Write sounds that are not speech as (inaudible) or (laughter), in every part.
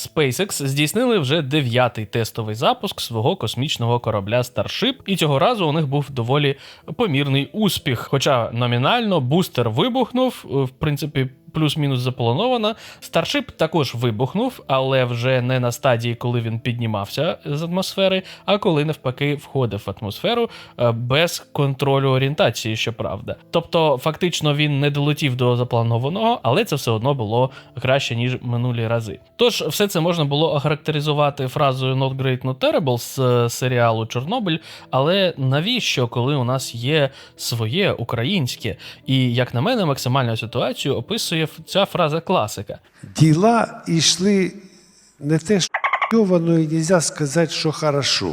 SpaceX здійснили вже дев'ятий тестовий запуск свого космічного корабля Starship, і цього разу у них був доволі помірний успіх. Хоча номінально бустер вибухнув, е, в принципі. Плюс-мінус заплановано. Старшип також вибухнув, але вже не на стадії, коли він піднімався з атмосфери, а коли навпаки входив в атмосферу е, без контролю орієнтації, щоправда. Тобто, фактично, він не долетів до запланованого, але це все одно було краще ніж минулі рази. Тож, все це можна було охарактеризувати фразою «not great, not terrible» з е, серіалу Чорнобиль. Але навіщо, коли у нас є своє українське? І як на мене, максимальну ситуацію описує ця фраза класика. Діла йшли не те, що йовано, і нельзя сказати, що хорошо.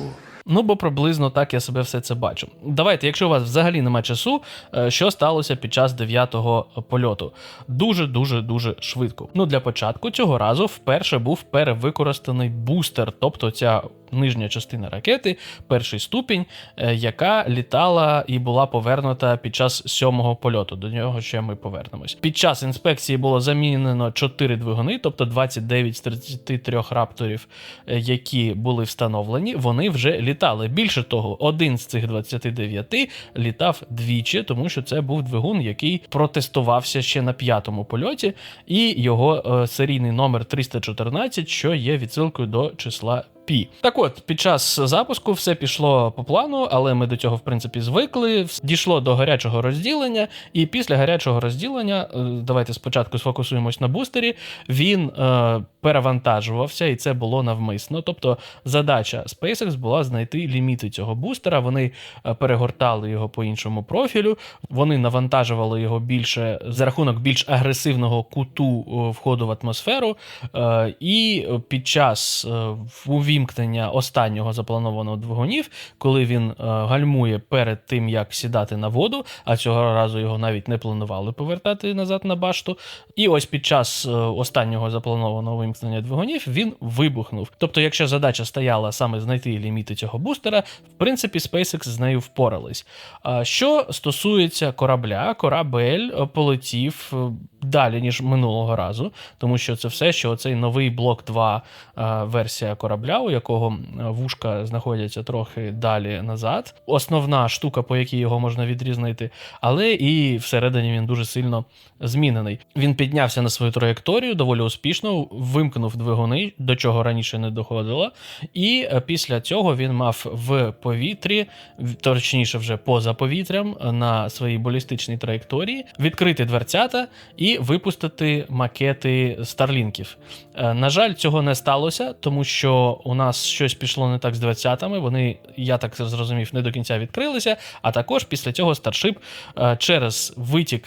Ну, бо приблизно так я себе все це бачу. Давайте, якщо у вас взагалі немає часу, е, що сталося під час дев'ятого польоту? Дуже дуже дуже швидко. Ну, для початку цього разу вперше був перевикористаний бустер, тобто ця нижня частина ракети, перший ступінь, е, яка літала і була повернута під час сьомого польоту. До нього ще ми повернемось. Під час інспекції було замінено 4 двигуни, тобто 29 з 33 рапторів, е, які були встановлені, вони вже літали. Більше того, один з цих 29 літав двічі, тому що це був двигун, який протестувався ще на п'ятому польоті, і його е, серійний номер 314, що є відсилкою до числа. Пі. Так от, під час запуску все пішло по плану, але ми до цього, в принципі, звикли. Дійшло до гарячого розділення, і після гарячого розділення, е, давайте спочатку сфокусуємось на бустері, він е, перевантажувався, і це було навмисно. Тобто задача SpaceX була знайти ліміти цього бустера. Вони е, перегортали його по іншому профілю, вони навантажували його більше за рахунок більш агресивного куту е, входу в атмосферу. Е, і під час увімкнення останнього запланованого двигунів, коли він гальмує перед тим, як сідати на воду, а цього разу його навіть не планували повертати назад на башту. І ось під час останнього запланованого вимкнення двигунів він вибухнув. Тобто, якщо задача стояла саме знайти ліміти цього бустера, в принципі, SpaceX з нею впорались. Що стосується корабля, корабель е, полетів е, далі, ніж минулого разу, тому що це все, що цей новий блок 2 е, версія корабля, у якого е, вушка знаходяться трохи далі назад. Основна штука, по якій його можна відрізнити, але і всередині він дуже сильно змінений. Він піднявся на свою траєкторію доволі успішно, вимкнув двигуни, до чого раніше не доходило. І е, після цього він мав в повітрі, точніше, вже поза повітрям, на своїй балістичній траєкторії, відкрити дверцята і випустити макети старлінків. Е, На жаль, цього не сталося, тому що у нас щось пішло не так з дверцятами. Вони, я так зрозумів, не до кінця відкрилися. А також після цього старшип е, через витік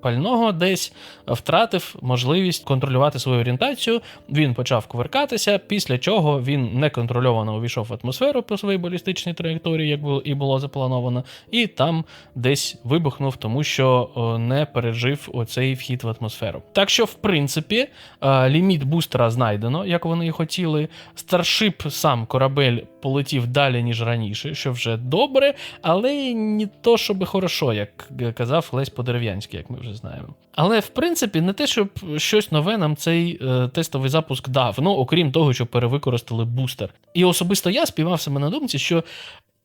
пального десь втратив можливість контролювати свою орієнтацію. Він почав кувиркатися, після чого він неконтрольовано увійшов в атмосферу по своїй балістичній траєкторії, як і було заплановано, і там десь вибухнув, тому що е, не пережив оцей вхід в атмосферу. Так що, в принципі, е, ліміт бустера знайдено, як вони і хотіли. Старшип сам корабель полетів далі, ніж раніше, що вже добре, але не то, щоб хорошо, як казав Лесь Подерев'янський, як ми вже знаємо. Але в принципі, не те, щоб щось нове нам цей е, тестовий запуск дав. Ну, окрім того, що перевикористали бустер. І особисто я спіймав себе на думці, що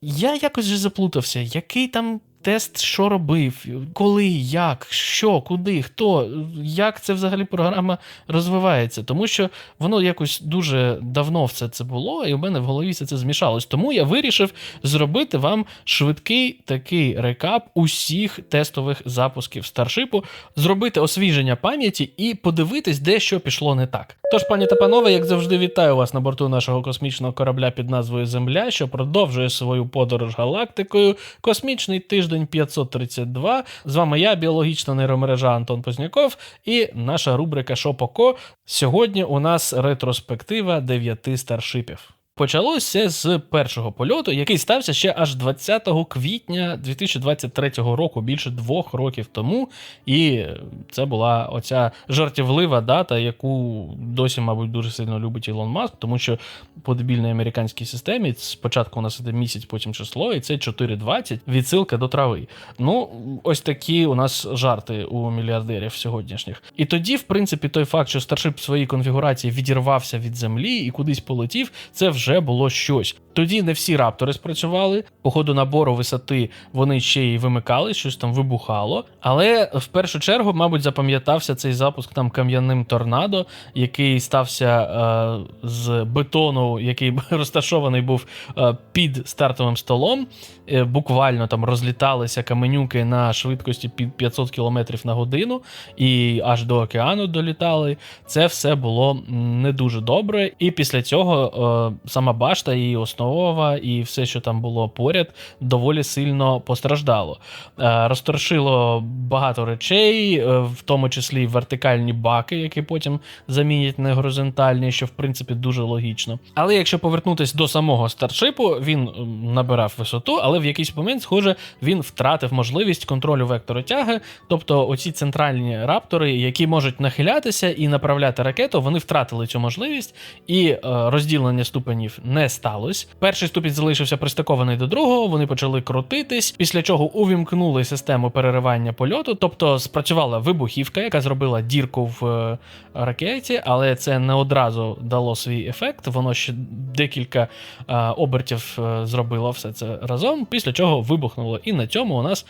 я якось же заплутався, який там тест що робив, коли, як, що, куди, хто, як це взагалі програма розвивається. Тому що воно якось дуже давно все це було, і у мене в голові все це змішалось. Тому я вирішив зробити вам швидкий такий рекап усіх тестових запусків старшипу, зробити освіження пам'яті і подивитись, де що пішло не так. Тож, пані та панове, як завжди, вітаю вас на борту нашого космічного корабля під назвою Земля, що продовжує свою подорож галактикою. Космічний тиждень 532. З вами я, біологічна нейромережа Антон Позняков, і наша рубрика Шопоко. Сьогодні у нас ретроспектива дев'яти старшипів. Почалося з першого польоту, який стався ще аж 20 квітня 2023 року, більше двох років тому. І це була оця жартівлива дата, яку досі, мабуть, дуже сильно любить Ілон Маск, тому що по дебільній американській системі спочатку у нас іде місяць, потім число, і це 4.20, відсилка до трави. Ну, ось такі у нас жарти у мільярдерів сьогоднішніх. І тоді, в принципі, той факт, що Старшип в своїй конфігурації відірвався від землі і кудись полетів, це вже було щось. Тоді не всі раптори спрацювали. По ходу набору висоти вони ще й вимикали, щось там вибухало. Але в першу чергу, мабуть, запам'ятався цей запуск там кам'яним торнадо, який стався е, з бетону, який (laughs) розташований був е, під стартовим столом. Е, буквально там розліталися каменюки на швидкості під 500 км на годину і аж до океану долітали. Це все було не дуже добре. І після цього е, сама башта і основова, і все, що там було поряд, доволі сильно постраждало. Е, розторшило багато речей, е, в тому числі вертикальні баки, які потім замінять на горизонтальні, що в принципі дуже логічно. Але якщо повернутися до самого старшипу, він набирав висоту, але в якийсь момент, схоже, він втратив можливість контролю вектору тяги. Тобто, оці центральні раптори, які можуть нахилятися і направляти ракету, вони втратили цю можливість, і е, розділення ступенів не сталося. Перший ступінь залишився пристикований до другого, вони почали крутитись, після чого увімкнули систему переривання польоту, тобто спрацювала вибухівка, яка зробила дірку в е, ракеті, але це не одразу дало свій ефект. Воно ще декілька е, обертів е, зробило все це разом, після чого вибухнуло. І на цьому у нас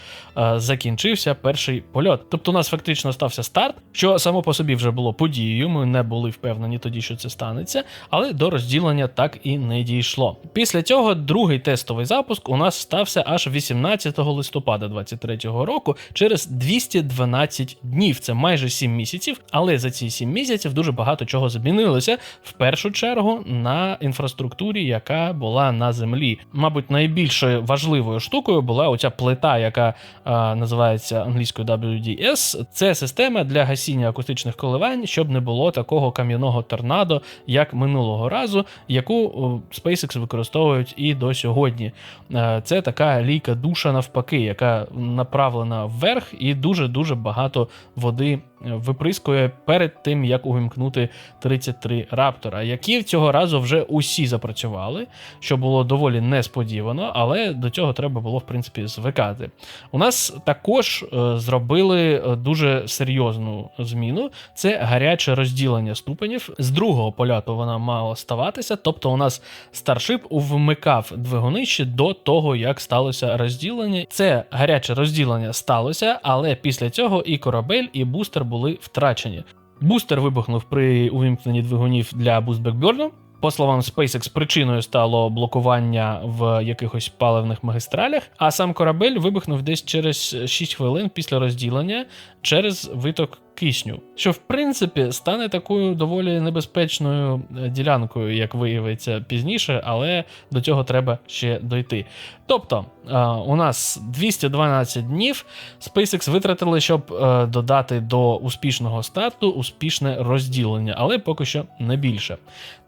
закінчився перший польот. Тобто у нас фактично стався старт, що само по собі вже було подією. Ми не були впевнені тоді, що це станеться, але до розділення так і не дійшло. Після цього другий тестовий запуск у нас стався аж 18 листопада 2023 року через 212 днів. Це майже 7 місяців. Але за ці 7 місяців дуже багато чого змінилося. В першу чергу на інфраструктурі, яка була на землі. Мабуть, найбільшою важливою штукою була оця плита, яка а, називається англійською WDS. Це система для гасіння акустичних коливань, щоб не було такого кам'яного торнадо, як минулого разу, яку о, SpaceX використовують і до сьогодні. Е, Це така лійка душа навпаки, яка направлена вверх, і дуже дуже багато води виприскує перед тим, як увімкнути 33 раптора, які цього разу вже усі запрацювали, що було доволі несподівано, але до цього треба було в принципі звикати. У нас також е, зробили е, дуже серйозну зміну: це гаряче розділення ступенів. З другого польоту вона мала ставатися, тобто у нас старшип вмикав двигуни ще до того, як сталося розділення. Це гаряче розділення сталося, але після цього і корабель, і бустер були втрачені. Бустер вибухнув при увімкненні двигунів для бустбекберну. По словам SpaceX, причиною стало блокування в якихось паливних магістралях, а сам корабель вибухнув десь через 6 хвилин після розділення через виток кисню, що в принципі стане такою доволі небезпечною е, ділянкою, як виявиться пізніше, але до цього треба ще дойти. Тобто, е, у нас 212 днів SpaceX витратили, щоб е, додати до успішного старту успішне розділення, але поки що не більше.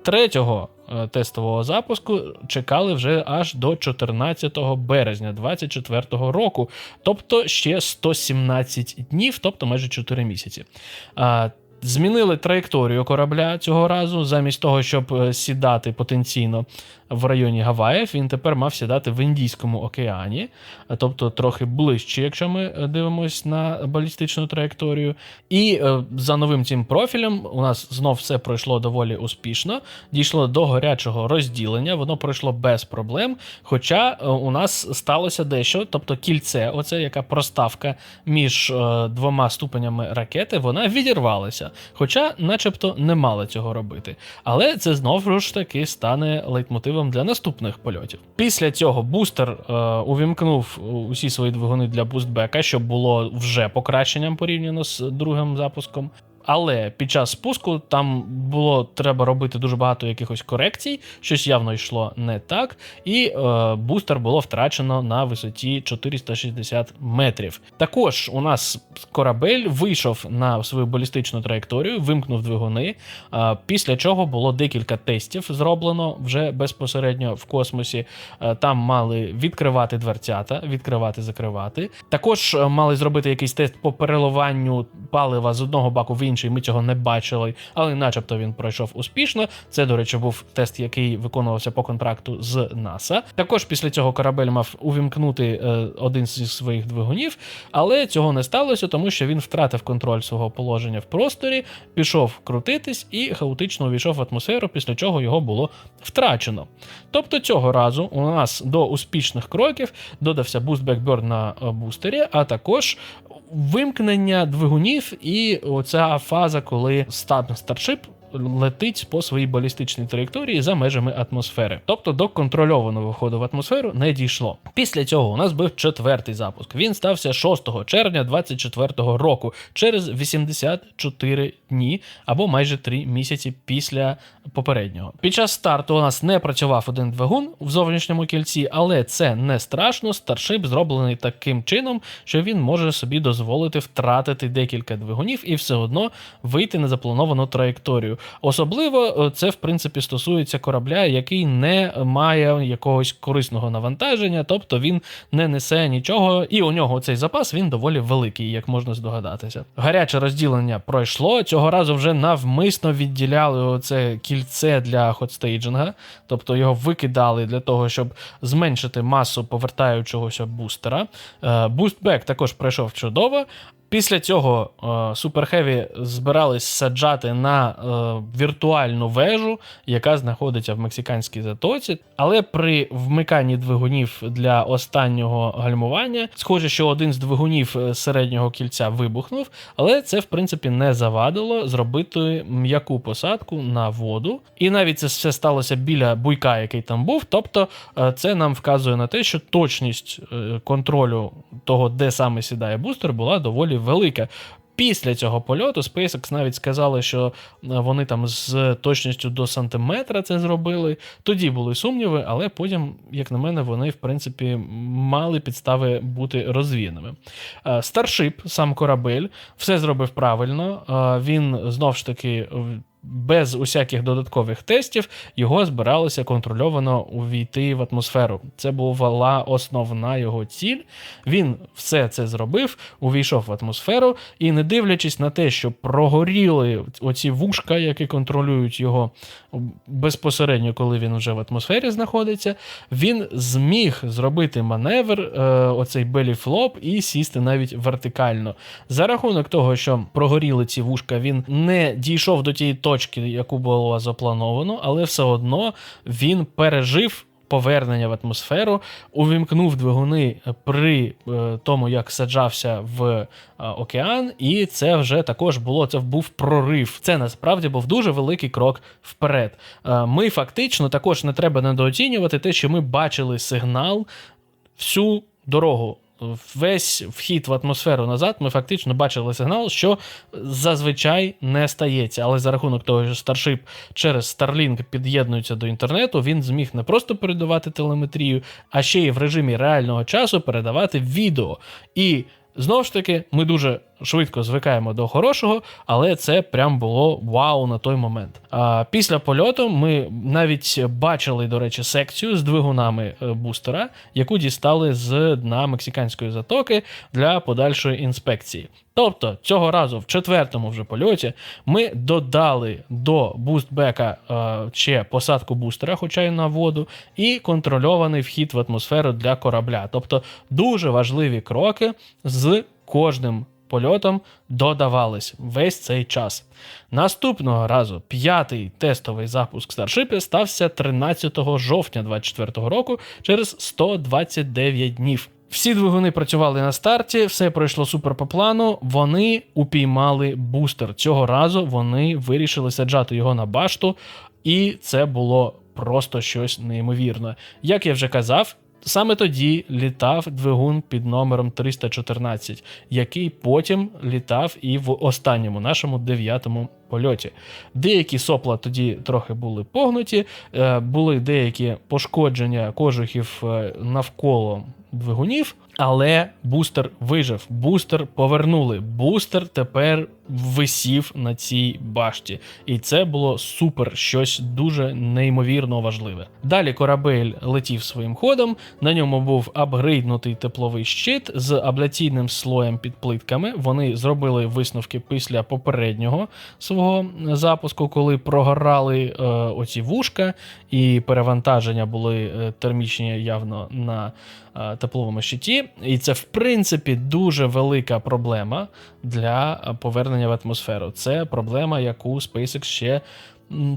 Третього тестового запуску чекали вже аж до 14 березня 2024 року, тобто ще 117 днів, тобто майже 4 місяці. Змінили траєкторію корабля цього разу, замість того, щоб е, сідати потенційно в районі Гаваїв, він тепер мав сідати в Індійському океані, а тобто трохи ближче, якщо ми е, дивимось на балістичну траєкторію. І е, за новим цим профілем у нас знов все пройшло доволі успішно. Дійшло до гарячого розділення, воно пройшло без проблем. Хоча е, у нас сталося дещо, тобто кільце, оце яка проставка між е, двома ступенями ракети, вона відірвалася. Хоча, начебто, не мала цього робити. Але це знову ж таки стане лейтмотивом для наступних польотів. Після цього бустер е, увімкнув усі свої двигуни для бустбека, що було вже покращенням порівняно з другим запуском. Але під час спуску там було треба робити дуже багато якихось корекцій, щось явно йшло не так, і е, бустер було втрачено на висоті 460 метрів. Також у нас корабель вийшов на свою балістичну траєкторію, вимкнув двигуни. е, після чого було декілька тестів зроблено вже безпосередньо в космосі. Е, Там мали відкривати дверцята, відкривати, закривати. Також е, мали зробити якийсь тест по переливанню палива з одного баку в інший. Ми цього не бачили, але начебто він пройшов успішно. Це, до речі, був тест, який виконувався по контракту з НАСА. Також після цього корабель мав увімкнути е, один зі своїх двигунів, але цього не сталося, тому що він втратив контроль свого положення в просторі, пішов крутитись і хаотично увійшов в атмосферу, після чого його було втрачено. Тобто цього разу у нас до успішних кроків додався буст бекберн на е, бустері, а також вимкнення двигунів і оця фаза, коли стан Starship летить по своїй балістичній траєкторії за межами атмосфери. Тобто до контрольованого виходу в атмосферу не дійшло. Після цього у нас був четвертий запуск. Він стався 6 червня 24 року, через 84 дні або майже 3 місяці після попереднього. Під час старту у нас не працював один двигун в зовнішньому кільці, але це не страшно. Старшип зроблений таким чином, що він може собі дозволити втратити декілька двигунів і все одно вийти на заплановану траєкторію. Особливо е, це в принципі стосується корабля, який не має якогось корисного навантаження, тобто він не несе нічого, і у нього цей запас він доволі великий, як можна здогадатися. Гаряче розділення пройшло. Цього разу вже навмисно відділяли оце кільце для хотстейджинга, тобто його викидали для того, щоб зменшити масу повертаючогося бустера. Е, Бустбек також пройшов чудово. Після цього Super збирались саджати на е, віртуальну вежу, яка знаходиться в мексиканській затоці. Але при вмиканні двигунів для останнього гальмування, схоже, що один з двигунів е, середнього кільця вибухнув, але це в принципі не завадило зробити м'яку посадку на воду. І навіть це все сталося біля буйка, який там був. Тобто, е, це нам вказує на те, що точність контролю того, де саме сідає бустер, була доволі велика. Після цього польоту SpaceX навіть сказали, що е, вони там з точністю до сантиметра це зробили. Тоді були сумніви, але потім, як на мене, вони в принципі мали підстави бути розвіяними. Старшип, Starship, сам корабель, все зробив правильно. Е, Він знов ж таки. Без усяких додаткових тестів його збиралося контрольовано увійти в атмосферу. Це була основна його ціль. Він все це зробив, увійшов в атмосферу, і не дивлячись на те, що прогоріли оці вушка, які контролюють його безпосередньо, коли він вже в атмосфері знаходиться, він зміг зробити маневр, е, оцей беліфлоп, і сісти навіть вертикально. За рахунок того, що прогоріли ці вушка, він не дійшов до тієї точки, яку було заплановано, але все одно він пережив повернення в атмосферу, увімкнув двигуни при е, тому, як саджався в е, океан, і це вже також було. Це був прорив. Це насправді був дуже великий крок вперед. Е, ми фактично також не треба недооцінювати те, що ми бачили сигнал всю дорогу. Весь вхід в атмосферу назад ми фактично бачили сигнал, що зазвичай не стається. Але за рахунок того, що Starship через Starlink під'єднується до інтернету, він зміг не просто передавати телеметрію, а ще й в режимі реального часу передавати відео. І знову ж таки, ми дуже швидко звикаємо до хорошого, але це прям було вау на той момент. А після польоту ми навіть бачили, до речі, секцію з двигунами е, бустера, яку дістали з дна мексиканської затоки для подальшої інспекції. Тобто цього разу, в четвертому вже польоті, ми додали до бустбека е, ще посадку бустера, хоча й на воду, і контрольований вхід в атмосферу для корабля. Тобто дуже важливі кроки з кожним польотом додавались весь цей час. Наступного разу п'ятий тестовий запуск Старшипі стався 13 жовтня 2024 року через 129 днів. Всі двигуни працювали на старті, все пройшло супер по плану. Вони упіймали бустер. Цього разу вони вирішили саджати його на башту, і це було просто щось неймовірне. Як я вже казав, Саме тоді літав двигун під номером 314, який потім літав і в останньому нашому дев'ятому польоті. Деякі сопла тоді трохи були погнуті, е, були деякі пошкодження кожухів е, навколо двигунів, але бустер вижив. Бустер повернули. Бустер тепер висів на цій башті. І це було супер, щось дуже неймовірно важливе. Далі корабель летів своїм ходом. На ньому був апгрейднутий тепловий щит з абляційним слоєм під плитками. Вони зробили висновки після попереднього свого запуску, коли прогорали е, оці вушка, і перевантаження були е, термічні явно на е, тепловому щиті. І це, в принципі, дуже велика проблема для е, повернення в атмосферу. Це проблема, яку SpaceX ще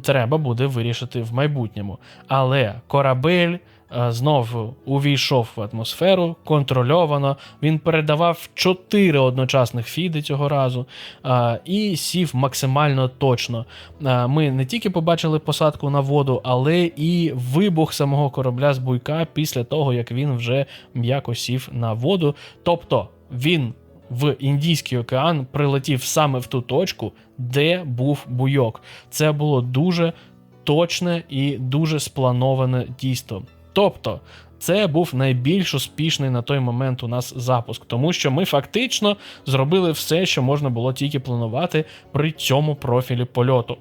треба буде вирішити в майбутньому. Але корабель. Е, Знову увійшов в атмосферу контрольовано. Він передавав чотири одночасних фіди цього разу е, і сів максимально точно. Е, Ми не тільки побачили посадку на воду, але і вибух самого корабля з буйка після того, як він вже м'яко сів на воду. Тобто він в Індійський океан прилетів саме в ту точку, де був буйок. Це було дуже точне і дуже сплановане дійство. Тобто, це був найбільш успішний на той момент у нас запуск, тому що ми фактично зробили все, що можна було тільки планувати при цьому профілі польоту.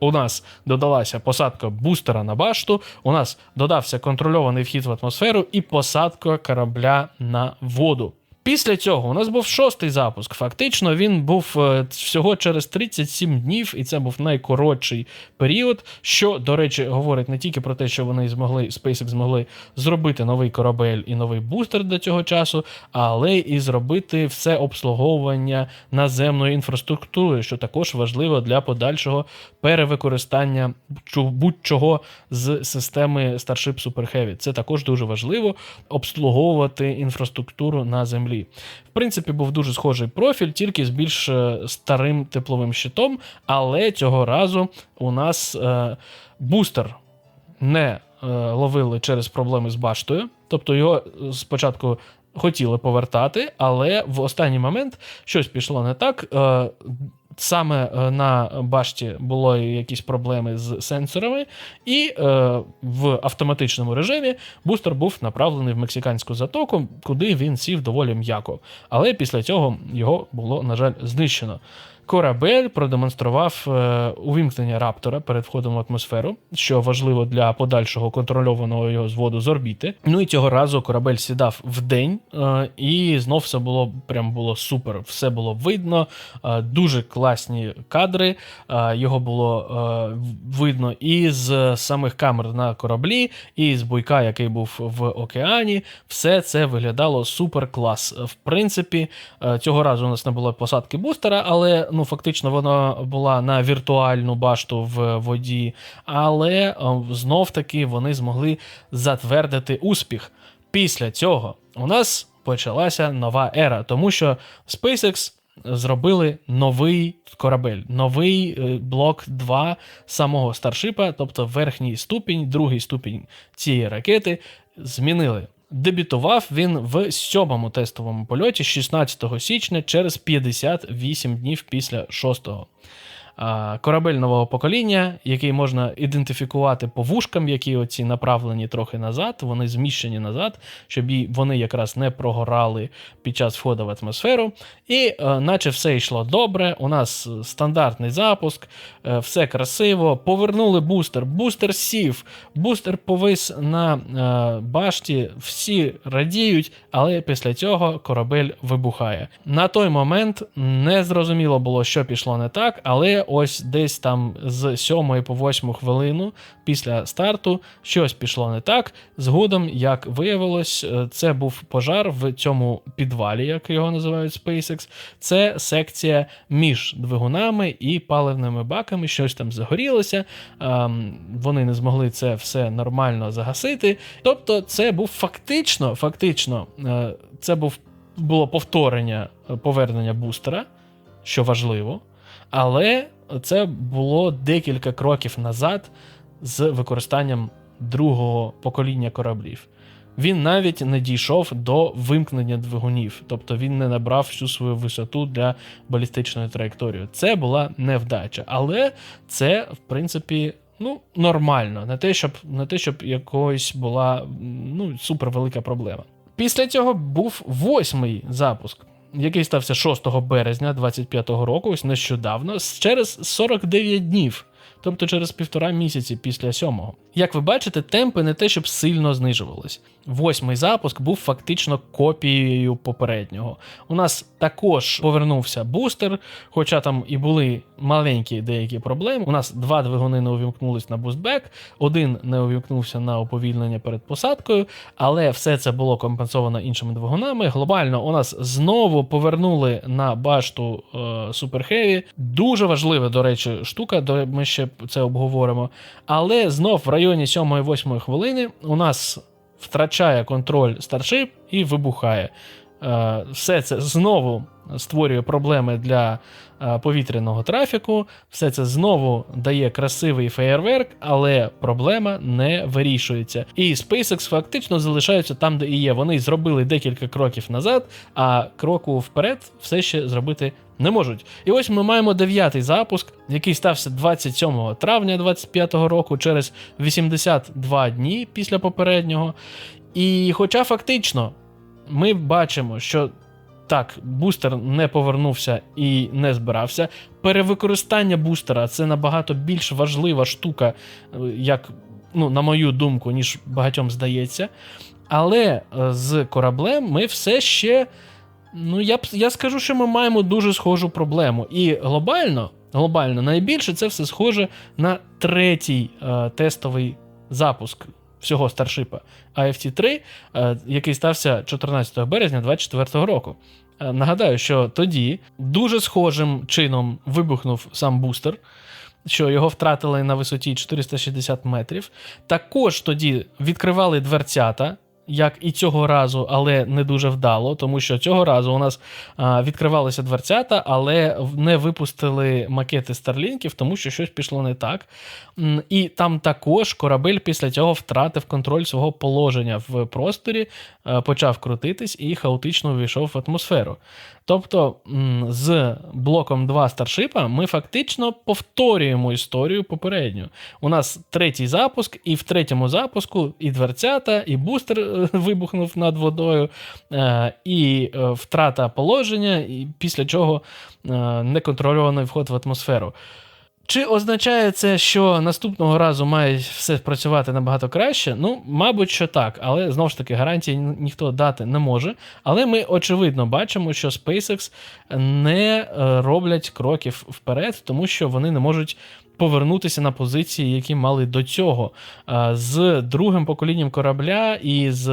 У нас додалася посадка бустера на башту, у нас додався контрольований вхід в атмосферу і посадка корабля на воду. Після цього у нас був шостий запуск. Фактично, він був е, всього через 37 днів, і це був найкоротший період. Що, до речі, говорить не тільки про те, що вони змогли, SpaceX змогли зробити новий корабель і новий бустер до цього часу, але і зробити все обслуговування наземної інфраструктури, що також важливо для подальшого перевикористання будь-чого з системи Starship Super Heavy. Це також дуже важливо обслуговувати інфраструктуру на землі. В принципі, був дуже схожий профіль, тільки з більш е, старим тепловим щитом, але цього разу у нас е, бустер не е, ловили через проблеми з баштою. Тобто його спочатку хотіли повертати, але в останній момент щось пішло не так. Е, Саме е, на башті було якісь проблеми з сенсорами, і е, в автоматичному режимі бустер був направлений в мексиканську затоку, куди він сів доволі м'яко. Але після цього його було, на жаль, знищено. Корабель продемонстрував е, увімкнення раптора перед входом в атмосферу, що важливо для подальшого контрольованого його зводу з орбіти. Ну і цього разу корабель сідав в день, е, і знов все було прям було супер. Все було видно, е, дуже класні кадри. Його було видно і з самих камер на кораблі, і з буйка, який був в океані. Все це виглядало супер клас. В принципі, цього разу у нас не було посадки бустера, але ну фактично вона була на віртуальну башту в воді. Але е, знов таки вони змогли затвердити успіх. Після цього у нас почалася нова ера, тому що SpaceX зробили новий корабель, новий е, блок 2 самого старшипа, тобто верхній ступінь, другий ступінь цієї ракети змінили. Дебютував він в сьомому тестовому польоті 16 січня через 58 днів після шостого. А, Корабель нового покоління, який можна ідентифікувати по вушкам, які оці направлені трохи назад, вони зміщені назад, щоб вони якраз не прогорали під час входу в атмосферу. І е, наче все йшло добре. У нас стандартний запуск, е, все красиво. Повернули бустер, бустер сів, бустер повис на е, башті, всі радіють, але після цього корабель вибухає. На той момент не зрозуміло було, що пішло не так, але ось десь там з 7 по 8 хвилину після старту щось пішло не так. Згодом, як виявилось, е, це був пожар в цьому підвалі, як його називають SpaceX. Це секція між двигунами і паливними баками. Щось там загорілося. ем, Вони не змогли це все нормально загасити. Тобто, це був фактично, фактично, е, це був було повторення е, повернення бустера, що важливо. Але це було декілька кроків назад з використанням другого покоління кораблів. він навіть не дійшов до вимкнення двигунів, тобто він не набрав всю свою висоту для балістичної траєкторії. Це була невдача, але це, в принципі, ну, нормально. Не те, щоб, не те, щоб якось була ну, супервелика проблема. Після цього був восьмий запуск. Який стався 6 березня 25-го року, ось нещодавно, через 49 днів, тобто через півтора місяці після сьомого. Як ви бачите, темпи не те, щоб сильно знижувались. Восьмий запуск був фактично копією попереднього. У нас також повернувся бустер, хоча там і були маленькі деякі проблеми. У нас два двигуни не увімкнулись на бустбек, один не увімкнувся на уповільнення перед посадкою, але все це було компенсовано іншими двигунами. Глобально у нас знову повернули на башту е, Super Heavy. Дуже важлива, до речі, штука, до- ми ще це обговоримо. Але знов в районі 7-8 хвилини у нас втрачає контроль Starship і вибухає. Е, Все це знову створює проблеми для е, повітряного трафіку. Все це знову дає красивий феєрверк, але проблема не вирішується. І SpaceX фактично залишаються там, де і є. Вони зробили декілька кроків назад, а кроку вперед все ще зробити не можуть. І ось ми маємо дев'ятий запуск, який стався 27 травня 2025 року, через 82 дні після попереднього. І хоча фактично ми бачимо, що так, бустер не повернувся і не збирався. Перевикористання бустера це набагато більш важлива штука, е, як, ну, на мою думку, ніж багатьом здається. Але е, з кораблем ми все ще. Ну, я б я скажу, що ми маємо дуже схожу проблему. І глобально, глобально найбільше це все схоже на третій е, тестовий запуск всього старшипа AFT-3, е, який стався 14 березня 2024 року. Е, Нагадаю, що тоді дуже схожим чином вибухнув сам бустер, що його втратили на висоті 460 метрів. Також тоді відкривали дверцята. Як і цього разу, але не дуже вдало, тому що цього разу у нас відкривалися дверцята, але не випустили макети старлінків, тому що щось пішло не так. І там також корабель після цього втратив контроль свого положення в просторі, е, почав крутитись і хаотично увійшов в атмосферу. Тобто з блоком 2 старшипа ми фактично повторюємо історію попередню. У нас третій запуск, і в третьому запуску і дверцята, і бустер е, (laughs) вибухнув над водою, е, і е, втрата положення, і після чого неконтрольований вход в атмосферу. Чи означає це, що наступного разу має все працювати набагато краще? Ну, мабуть, що так, але знову ж таки гарантії ніхто дати не може. Але ми очевидно бачимо, що SpaceX не е, роблять кроків вперед, тому що вони не можуть повернутися на позиції, які мали до цього. Е, З другим поколінням корабля і з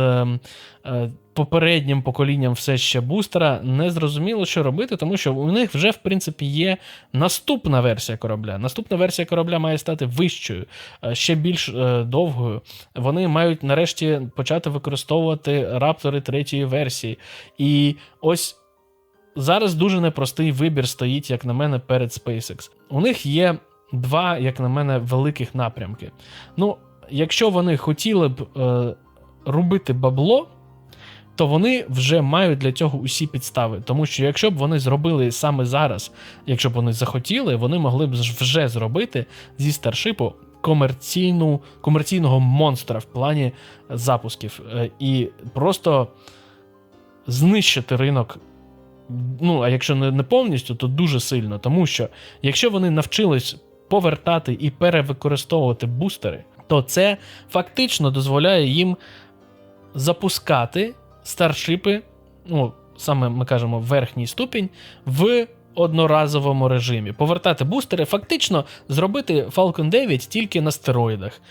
е, попереднім поколінням все ще бустера не зрозуміло, що робити, тому що у них вже в принципі є наступна версія корабля. Наступна версія корабля має стати вищою, е, ще більш довгою. Вони мають нарешті почати використовувати раптори третьої версії. І ось зараз дуже непростий вибір стоїть, як на мене, перед SpaceX. У них є два, як на мене, великих напрямки. Ну, якщо вони хотіли б е, робити бабло. То вони вже мають для цього усі підстави. Тому що якщо б вони зробили саме зараз, якщо б вони захотіли, вони могли б вже зробити зі старшипу комерційну, комерційного монстра в плані запусків. Е, І просто знищити ринок. Ну, а якщо не, повністю, то дуже сильно. Тому що якщо вони навчились повертати і перевикористовувати бустери, то це фактично дозволяє їм запускати старшипи, ну, саме ми кажемо верхній ступінь, в одноразовому режимі. Повертати бустери, фактично зробити Falcon 9 тільки на стероїдах.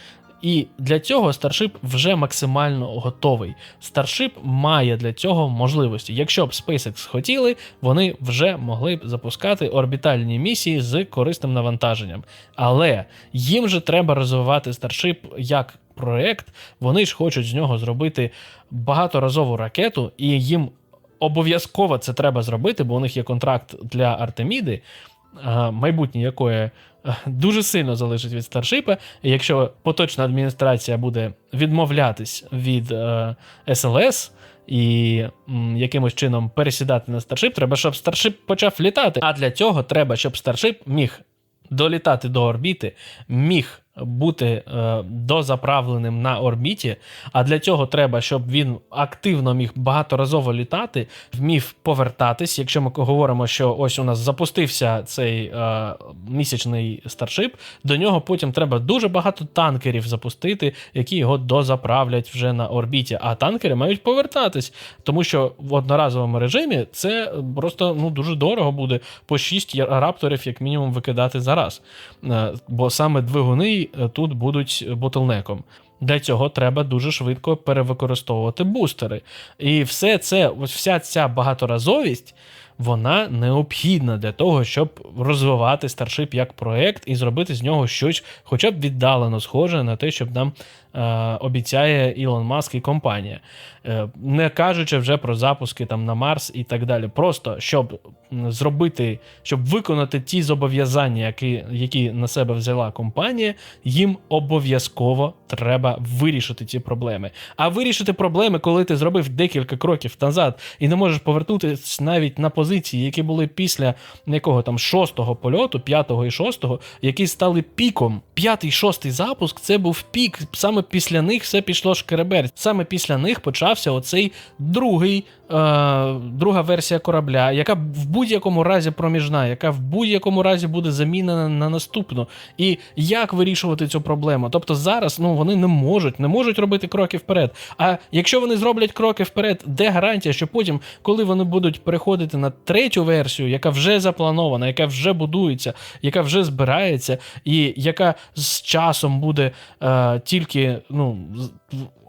І для цього Starship вже максимально готовий. Starship має для цього можливості. Якщо б SpaceX хотіли, вони вже могли б запускати орбітальні місії з корисним навантаженням. Але їм же треба розвивати Starship як проект. Вони ж хочуть з нього зробити багаторазову ракету, і їм обов'язково це треба зробити, бо у них є контракт для Артеміди, майбутнє якої дуже сильно залежить від старшипа. Якщо поточна адміністрація буде відмовлятись від е, СЛС і м, якимось чином пересідати на старшип, треба, щоб старшип почав літати. А для цього треба, щоб старшип міг долітати до орбіти, міг бути е, дозаправленим на орбіті. А для цього треба, щоб він активно міг багаторазово літати, вмів повертатись. Якщо ми говоримо, що ось у нас запустився цей е, місячний старшип, до нього потім треба дуже багато танкерів запустити, які його дозаправлять вже на орбіті. А танкери мають повертатись, тому що в одноразовому режимі це просто ну дуже дорого буде по 6 рапторів, як мінімум, викидати за раз. Е, Бо саме двигуни е, тут будуть ботлнеком. Для цього треба дуже швидко перевикористовувати бустери. І все це, ось вся ця багаторазовість, вона необхідна для того, щоб розвивати старшип як проект і зробити з нього щось, хоча б віддалено схоже на те, щоб нам обіцяє Ілон Маск і компанія. Е, не кажучи вже про запуски там на Марс і так далі. Просто щоб зробити, щоб виконати ті зобов'язання, які, які на себе взяла компанія, їм обов'язково треба вирішити ці проблеми. А вирішити проблеми, коли ти зробив декілька кроків назад і не можеш повернутися навіть на позиції, які були після якого там шостого польоту, п'ятого і шостого, які стали піком. П'ятий, шостий запуск це був пік. Саме після них все пішло шкереберть. Саме після них почався оцей другий, е, друга версія корабля, яка в будь-якому разі проміжна, яка в будь-якому разі буде замінена на наступну. І як вирішувати цю проблему? Тобто зараз ну вони не можуть, не можуть робити кроки вперед. А якщо вони зроблять кроки вперед, де гарантія, що потім, коли вони будуть переходити на третю версію, яка вже запланована, яка вже будується, яка вже збирається, і яка з часом буде е, тільки ну.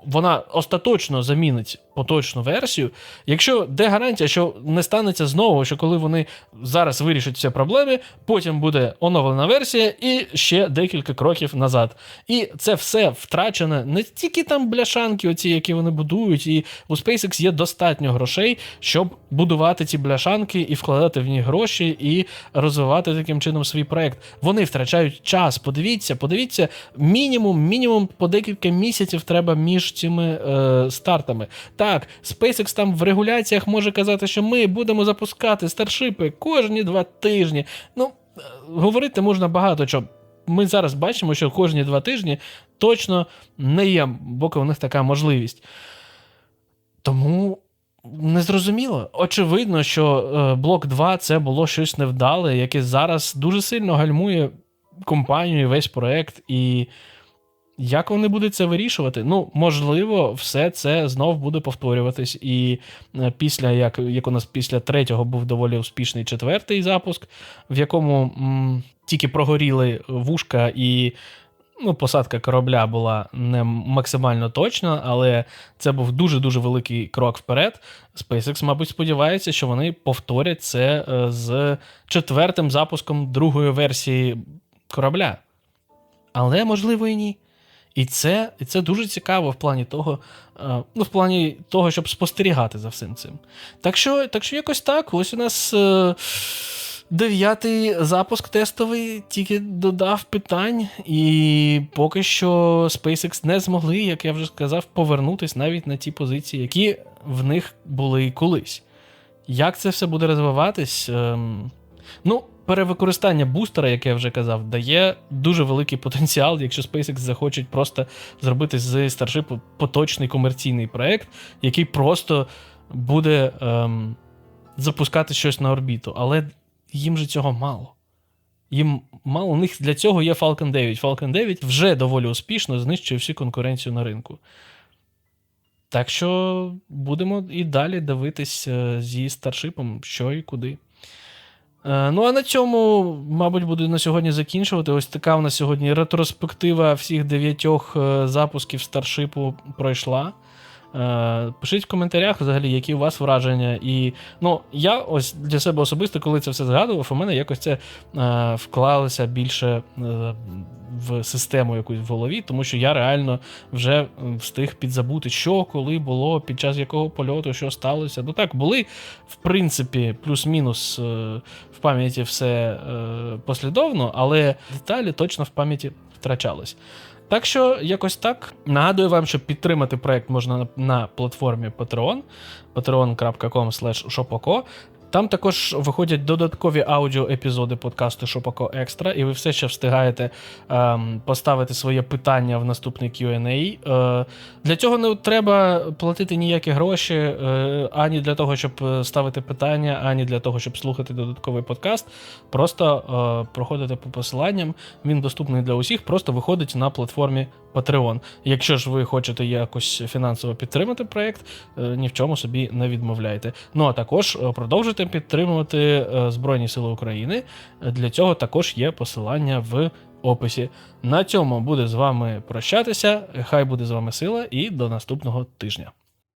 Вона остаточно замінить поточну версію. Якщо де гарантія, що не станеться знову, що коли вони зараз вирішать ці проблеми, потім буде оновлена версія і ще декілька кроків назад. І це все втрачене не тільки там бляшанки, оці, які вони будують, і у SpaceX є достатньо грошей, щоб будувати ці бляшанки і вкладати в них гроші, і розвивати таким чином свій проект. Вони втрачають час. Подивіться, подивіться, мінімум, мінімум по декілька місяців треба між цими е, стартами. Так, SpaceX там в регуляціях може казати, що ми будемо запускати старшипи кожні два тижні. Ну, е, говорити можна багато чого. Ми зараз бачимо, що кожні два тижні точно не є, поки у них така можливість. Тому незрозуміло. Очевидно, що е, блок 2 це було щось невдале, яке зараз дуже сильно гальмує компанію і весь проект. І як вони будуть це вирішувати? Ну, можливо, все це знов буде повторюватись. І е, після, як, як у нас після третього був доволі успішний четвертий запуск, в якому м, тільки прогоріли вушка і. Ну, посадка корабля була не максимально точна, але це був дуже-дуже великий крок вперед. SpaceX, мабуть, сподівається, що вони повторять це е, з четвертим запуском другої версії корабля. Але можливо і ні. І це, і це дуже цікаво в плані того, е, ну, в плані того, щоб спостерігати за всім цим. Так що, так що якось так, ось у нас. Е, Дев'ятий запуск тестовий тільки додав питань, і поки що SpaceX не змогли, як я вже сказав, повернутись навіть на ті позиції, які в них були колись. Як це все буде розвиватись? Ем, ну, перевикористання бустера, як я вже казав, дає дуже великий потенціал, якщо SpaceX захочуть просто зробити з Starship поточний комерційний проект, який просто буде ем, запускати щось на орбіту. Але їм же цього мало. Їм мало, у них для цього є Falcon 9. Falcon 9 вже доволі успішно знищує всю конкуренцію на ринку. Так що будемо і далі дивитись е, зі старшипом, що і куди. Е, Ну, а на цьому, мабуть, буду на сьогодні закінчувати. Ось така в нас сьогодні ретроспектива всіх дев'ятьох е, запусків старшипу пройшла. Е, Пишіть в коментарях, взагалі, які у вас враження. І ну, я ось для себе особисто, коли це все згадував, у мене якось це е, вклалося більше е, в систему якусь в голові, тому що я реально вже встиг підзабути, що коли було, під час якого польоту, що сталося. Ну так, були, в принципі, плюс-мінус е, в пам'яті все е, послідовно, але деталі точно в пам'яті втрачались. Так що якось так. Нагадую вам, що підтримати проект можна на, платформі Patreon, patreon.com. Там також виходять додаткові аудіоепізоди подкасту Шопако Екстра, і ви все ще встигаєте ем, поставити своє питання в наступний QA. Е, для цього не треба платити ніякі гроші е, ані для того, щоб е, ставити питання, ані для того, щоб слухати додатковий подкаст. Просто е, проходите по посиланням. Він доступний для усіх, просто виходить на платформі Patreon. Якщо ж ви хочете якось фінансово підтримати проект, е, ні в чому собі не відмовляйте. Ну а також е, продовжуйте підтримувати е, Збройні Сили України. Для цього також є посилання в описі. На цьому буде з вами прощатися. Хай буде з вами сила, і до наступного тижня.